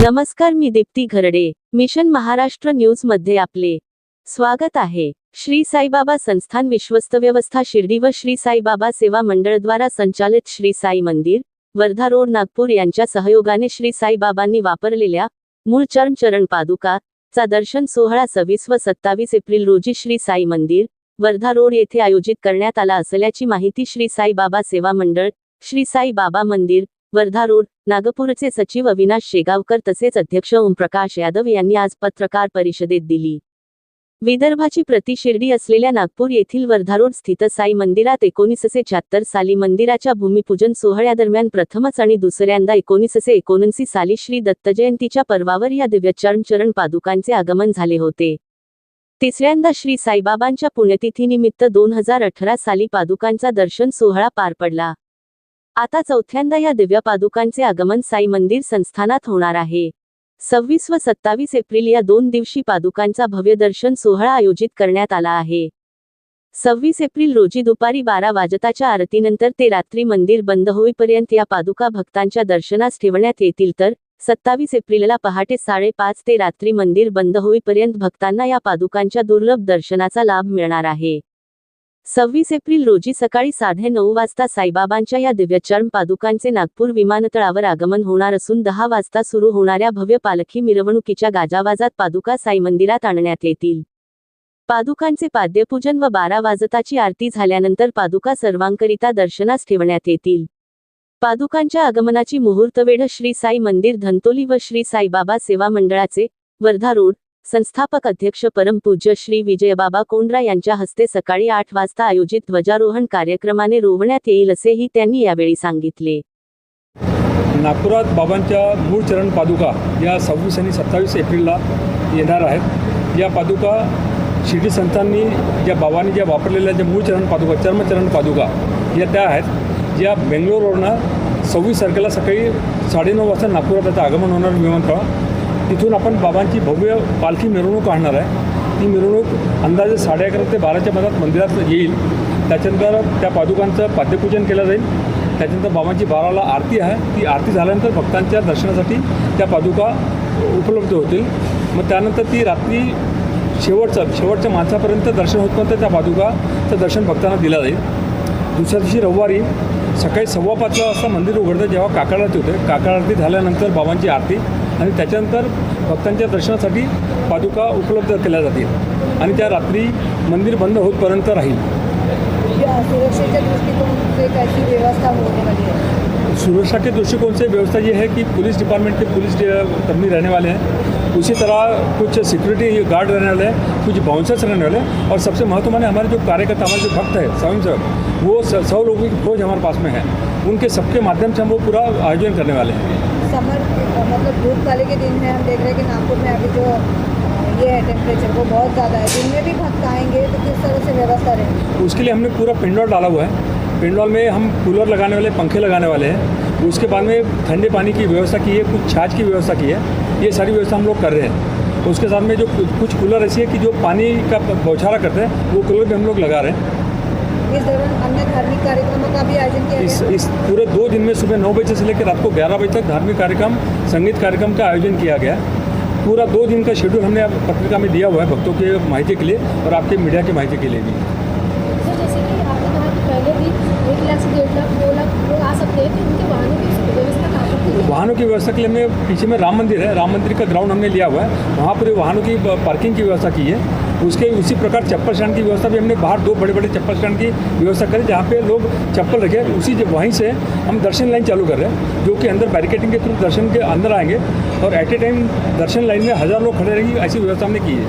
नमस्कार मी दीप्ती घरडे. मिशन महाराष्ट्र न्यूजमध्ये आपले स्वागत आहे. श्री साईबाबा संस्थान विश्वस्त व्यवस्था शिर्डी व श्री साईबाबा सेवा मंडळ द्वारा संचालित श्री साई मंदिर वर्धा रोड नागपूर यांच्या सहयोगाने श्री साईबाबांनी वापरलेल्या मूळ चरण चरण पादुका चा दर्शन सोहळा सव्वीस व सत्तावीस एप्रिल रोजी श्री साई मंदिर वर्धा रोड येथे आयोजित करण्यात आला असल्याची माहिती श्री साई बाबा सेवा मंडळ श्री साई बाबा मंदिर वर्धा रोड नागपूरचे सचिव अविनाश शेगावकर तसेच अध्यक्ष ओमप्रकाश यादव यांनी आज पत्रकार परिषदेत दिली. विदर्भाची प्रतिशिर्डी असलेल्या नागपूर येथील वर्धारोड स्थित साई मंदिरात एकोणीसशे शहात्तर साली मंदिराच्या भूमिपूजन सोहळ्यादरम्यान प्रथमच आणि दुसऱ्यांदा एकोणीसशे एकोणऐंशी साली श्री दत्तजयंतीच्या पर्वावर या दिव्यचरण चरण पादुकांचे आगमन झाले होते. तिसऱ्यांदा श्री साईबाबांच्या पुण्यतिथीनिमित्त दोन हजार अठरा साली पादुकांचा दर्शन सोहळा पार पडला. आता चौथ्यांदा या दिव्य पादुकांचे आगमन साई मंदिर संस्थानात होणार आहे. सव्वीस व सत्तावीस एप्रिल या दोन दिवशी पादुकांचा भव्य दर्शन सोहळा आयोजित करण्यात आला आहे. सव्वीस एप्रिल रोजी दुपारी बारा वाजताच्या आरतीनंतर ते रात्री मंदिर बंद होईपर्यंत या पादुका भक्तांच्या दर्शनास ठेवण्यात येतील तर सत्तावीस एप्रिलला पहाटे साडेपाच ते रात्री मंदिर बंद होईपर्यंत भक्तांना या पादुकांच्या दुर्लभ दर्शनाचा लाभ मिळणार आहे. सव्वीस एप्रिल रोजी सकाळी साडे नऊ वाजता साईबाबांच्या या दिव्यचरण पादुकांचे नागपूर विमानतळावर आगमन होणार असून दहा वाजता सुरू होणाऱ्या भव्य पालखी मिरवणुकीच्या गाजावाजात पादुका साई मंदिरात आणण्यात येतील. पादुकांचे पाद्यपूजन व बारा वाजताची आरती झाल्यानंतर पादुका सर्वांकरिता दर्शनास ठेवण्यात येतील. पादुकांच्या आगमनाची मुहूर्तवेढ श्री साई मंदिर धंतोली व श्री साईबाबा सेवा मंडळाचे वर्धा रोड संस्थापक अध्यक्ष परमपूज्य श्री विजयबाबा कोंड्रा यांच्या हस्ते सकाळी आठ वाजता आयोजित ध्वजारोहण कार्यक्रमाने रोवण्यात येईल असेही त्यांनी यावेळी सांगितले. नागपुरात बाबांच्या मूळ चरण पादुका या सव्वीस आणि सत्तावीस एप्रिलला येणार आहेत. या पादुका शिर्डी संतांनी ज्या बाबांनी ज्या वापरलेल्या ज्या मूळ चरण पादुका चर्मचरण पादुका या त्या आहेत ज्या बेंगलोर रोडनं सव्वीस तारखेला सकाळी साडेनऊ वाजता नागपुरात त्याचं आगमन होणार विमानतळ तिथून आपण बाबांची भव्य पालखी मिरवणूक काढणार आहे. ती मिरवणूक अंदाजे साडे अकरा ते बाराच्या मधात मंदिरात येईल. त्याच्यानंतर त्या पादुकांचं पाद्यपूजन केलं जाईल. त्याच्यानंतर बाबांची बाराला आरती आहे. ती आरती झाल्यानंतर भक्तांच्या दर्शनासाठी त्या पादुका उपलब्ध होतील. मग त्यानंतर ती रात्री शेवटचं शेवटच्या माणसापर्यंत दर्शन होतपर्यंत त्या पादुकाचं दर्शन भक्तांना दिलं जाईल. दुसऱ्या दिवशी रविवारी सकाळी सव्वा पाच वाजता मंदिर उघडतं जेव्हा काकाळ आरती होते. काकाळ आरती झाल्यानंतर बाबांची आरती. आणि त्याच्यानंतर भक्तांच्या दर्शनासाठी पादुका उपलब्ध केल्या जातील आणि त्या रात्री मंदिर बंद होतपर्यंत राहील. सुरक्षेच्या दृष्टिकोन है सुरक्षा के दृष्टिकोण से व्यवस्था ये है कि पुलिस डिपार्टमेंट के पुलिस कर्मी रहने वाले हैं उसी तरह कुछ सिक्योरिटी गार्ड रहने वाले हैं कुछ बाउंसर्स रहने वाले हैं और सबसे महत्व माने हमारे जो कार्यकर्ता हमारे जो भक्त है स्वयं स्वयंसेवक वो सौ लोगों की फौज हमारे पास में है। उनके सबके माध्यम से हम वो पूरा आयोजन करने वाले हैं। समर मतलब धूप वाले के दिन में हम देख रहे हैं कि नागपुर में अभी जो ये है टेम्परेचर वो बहुत ज़्यादा है। दिन में भी भक्त आएँगे तो किस तरह से व्यवस्था रहेगी? उसके लिए हमने पूरा पिंडौल डाला हुआ है। पिंडौल में हम कूलर लगाने वाले, पंखे लगाने वाले हैं। उसके बाद में ठंडे पानी की व्यवस्था की है, कुछ छाछ की व्यवस्था की है। ये सारी व्यवस्था हम लोग कर रहे हैं। उसके साथ में जो कुछ कूलर ऐसी है कि जो पानी का बौछारा करते हैं, वो कूलर भी हम लोग लगा रहे हैं। इस दौरान अन्य धार्मिक कार्यक्रमों का भी आयोजन किया इस गया। इस पूरे दो दिन में सुबह नौ बजे से लेकर रात को ग्यारह बजे तक धार्मिक कार्यक्रम संगीत कार्यक्रम का आयोजन किया गया। पूरा दो दिन का शेड्यूल हमने पत्रिका में दिया हुआ है भक्तों के माहिती के लिए और आपके मीडिया की माहिती के लिए भी। तो तो उनके वाहनों की व्यवस्था की? वाहनों की व्यवस्था के लिए हमने पीछे में राम मंदिर है राम मंदिर का ग्राउंड हमने लिया हुआ है। वहाँ पर वाहनों की पार्किंग की व्यवस्था की है। उसके उसी प्रकार चप्पल स्टैंड की व्यवस्था भी हमने बाहर दो बड़े बड़े चप्पल स्टैंड की व्यवस्था करी जहाँ पे लोग चप्पल रखे, उसी जब वहीं से हम दर्शन लाइन चालू कर रहे हैं, जो कि अंदर बैरिकेडिंग के थ्रू दर्शन के अंदर आएँगे और एट ए टाइम दर्शन लाइन में हज़ार लोग खड़े रहेंगे, ऐसी व्यवस्था हमने की है।